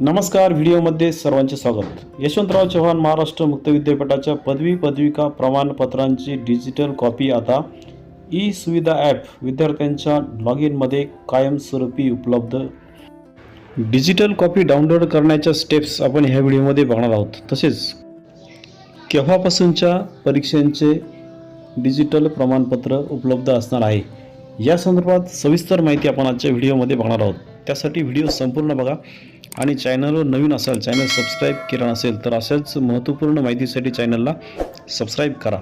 नमस्कार व्हिडिओमध्ये सर्वांचे स्वागत. यशवंतराव चव्हाण महाराष्ट्र मुक्त विद्यापीठाच्या पदवी पदविका प्रमाणपत्रांची डिजिटल कॉपी आता ई सुविधा ॲप विद्यार्थ्यांच्या लॉग इनमध्ये कायमस्वरूपी उपलब्ध. डिजिटल कॉपी डाउनलोड करण्याच्या स्टेप्स आपण ह्या व्हिडिओमध्ये बघणार आहोत. तसेच केव्हापासूनच्या परीक्षांचे डिजिटल प्रमाणपत्र उपलब्ध असणार आहे या संदर्भात सविस्तर माहिती आपण आजच्या व्हिडिओमध्ये बघणार आहोत. त्यासाठी व्हिडिओ संपूर्ण बघा. आणि चॅनलवर नवीन असाल चॅनल सबस्क्राईब केला नसेल तर अशाच महत्त्वपूर्ण माहितीसाठी चॅनलला सबस्क्राईब करा.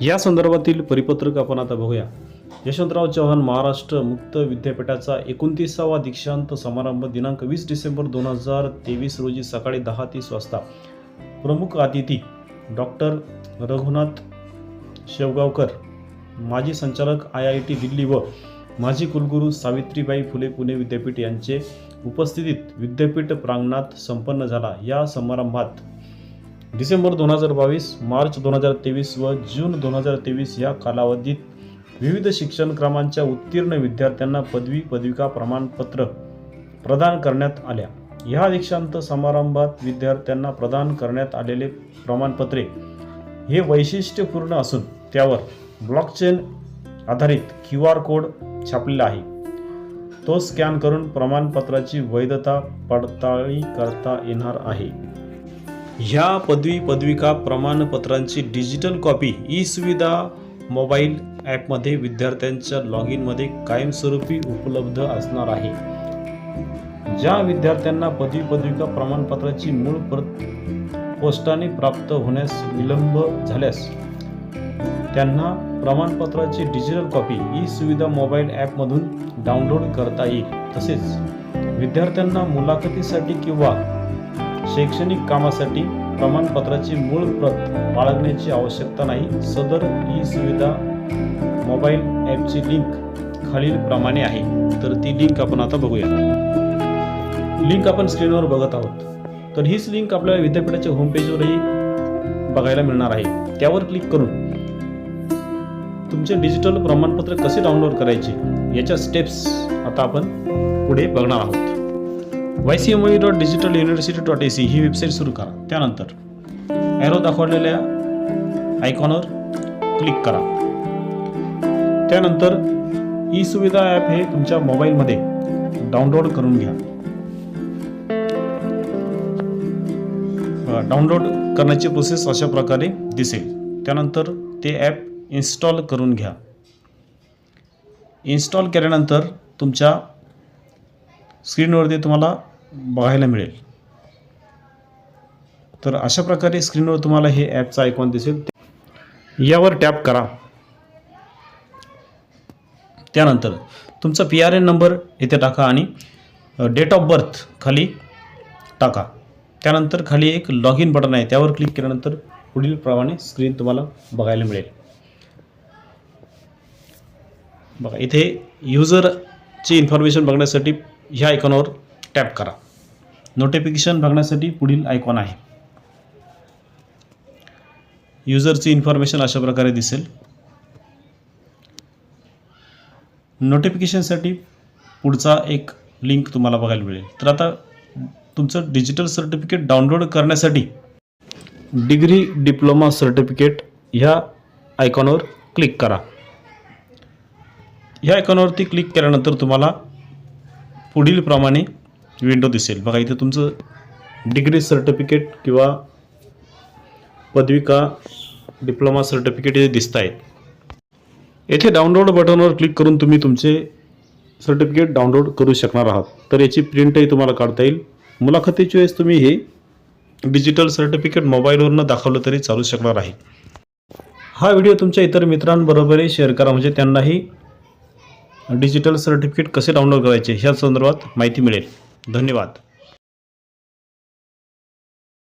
या संदर्भातील परिपत्रक आपण आता बघूया. यशवंतराव चव्हाण महाराष्ट्र मुक्त विद्यापीठाचा एकोणतीसावा दीक्षांत समारंभ दिनांक वीस डिसेंबर दोन हजार तेवीस रोजी सकाळी दहा तीस वाजता. प्रमुख अतिथी डॉक्टर रघुनाथ शेवगावकर माजी संचालक आय आय टी दिल्ली व माजी कुलगुरू सावित्रीबाई फुले पुणे विद्यापीठ यांचे उपस्थितीत विद्यापीठ प्रांगणात संपन्न झाला. या समारंभात डिसेंबर दोन हजार बावीस मार्च दोन हजार तेवीस व जून दोन हजार तेवीस या कालावधीत विविध शिक्षणक्रमांच्या उत्तीर्ण विद्यार्थ्यांना पदवी पदविका प्रमाणपत्र प्रदान करण्यात आल्या. ह्या दीक्षांत समारंभात विद्यार्थ्यांना प्रदान करण्यात आलेले प्रमाणपत्रे हे वैशिष्ट्यपूर्ण असून त्यावर ब्लॉकचेन आधारित क्यू आर कोड छापलेला आहे. तो स्कॅन करून प्रमाणपत्राची वैधता पडताळणी करता येणार आहे. ह्या पदवी पदविका प्रमाणपत्रांची digital copy E Suvidha mobile ॲपमध्ये विद्यार्थ्यांच्या लॉग इनमध्ये कायमस्वरूपी उपलब्ध असणार आहे. ज्या विद्यार्थ्यांना पदवी पदविका प्रमाणपत्राची मूळ प्रत पोस्टाने प्राप्त होण्यास विलंब झाल्यास त्यांना प्रमाणपत्राची डिजिटल कॉपी ही सुविधा मोबाईल ॲपमधून डाउनलोड करता येईल. तसेच विद्यार्थ्यांना मुलाखतीसाठी किंवा शैक्षणिक कामासाठी प्रमाणपत्राची मूळ प्रत बाळगण्याची आवश्यकता नाही. सदर ही सुविधा मोबाईल ॲपची लिंक खालीलप्रमाणे आहे. तर ती लिंक आपण आता बघूया. लिंक आपण स्क्रीनवर बघत आहोत. तर हीच लिंक आपल्याला विद्यापीठाच्या होमपेजवरही बघायला मिळणार आहे. त्यावर क्लिक करून तुमचे डिजिटल प्रमाणपत्र कसे डाउनलोड करायचे? याच्या स्टेप्स आता आपण पुढे बघणार आहोत. Y C M dot digital university dot A C he website सुरू करा. त्यानंतर ॲरो दाखवलेल्या आयकॉनवर क्लिक करा. त्यानंतर ई सुविधा ॲप हे तुमच्या मोबाईलमध्ये डाउनलोड करून घ्या. डाउनलोड करण्याची प्रोसेस अशा प्रकारे दिसेल. त्यानंतर ते ॲप इन्स्टॉल करून घ्या. इन्स्टॉल केल्यानंतर तुमच्या स्क्रीनवरती तुम्हाला बघायला मिळेल. तर अशा प्रकारे स्क्रीनवर तुम्हाला हे ॲपचा आयकॉन दिसेल. यावर टॅप करा. त्यानंतर तुमचा पी आर एन नंबर इथे टाका आणि डेट ऑफ बर्थ खाली टाका. त्यानंतर खाली एक लॉग इन बटन आहे त्यावर क्लिक केल्यानंतर पुढील प्रमाणे स्क्रीन तुम्हाला बघायला मिळेल. बघा इथे युजरची इन्फॉर्मेशन बघण्यासाठी ह्या आयकॉनवर टॅप करा. नोटिफिकेशन बघण्यासाठी पुढील आयकॉन आहे. युजरची इन्फॉर्मेशन अशा प्रकारे दिसेल. नोटिफिकेशनसाठी पुढचा एक लिंक तुम्हाला बघायला मिळेल. तर आता तुमचं डिजिटल सर्टिफिकेट डाउनलोड करण्यासाठी डिग्री डिप्लोमा सर्टिफिकेट ह्या आयकॉनवर क्लिक करा. ह्या आयकॉनवरती क्लिक केल्यानंतर तुम्हाला पुढील प्रमाणे विंडो दिसेल. बघा इथे तुमचं डिग्री सर्टिफिकेट किंवा पदविका डिप्लोमा सर्टिफिकेट हे दिसत आहेत. येथे डाउनलोड बटनवर क्लिक करून तुम्ही तुमचे सर्टिफिकेट डाउनलोड करू शकणार आहात. तर याची प्रिंटही तुम्हाला काढता येईल. मुलाखतीच्या वेळेस तुम्ही हे डिजिटल सर्टिफिकेट मोबाईलवरनं दाखवलं तरी चालू शकणार आहे. हा व्हिडिओ तुमच्या इतर मित्रांबरोबरही शेअर करा. म्हणजे त्यांनाही डिजिटल सर्टिफिकेट कसे डाउनलोड करायचे? ह्या संदर्भात माहिती मिळेल. धन्यवाद.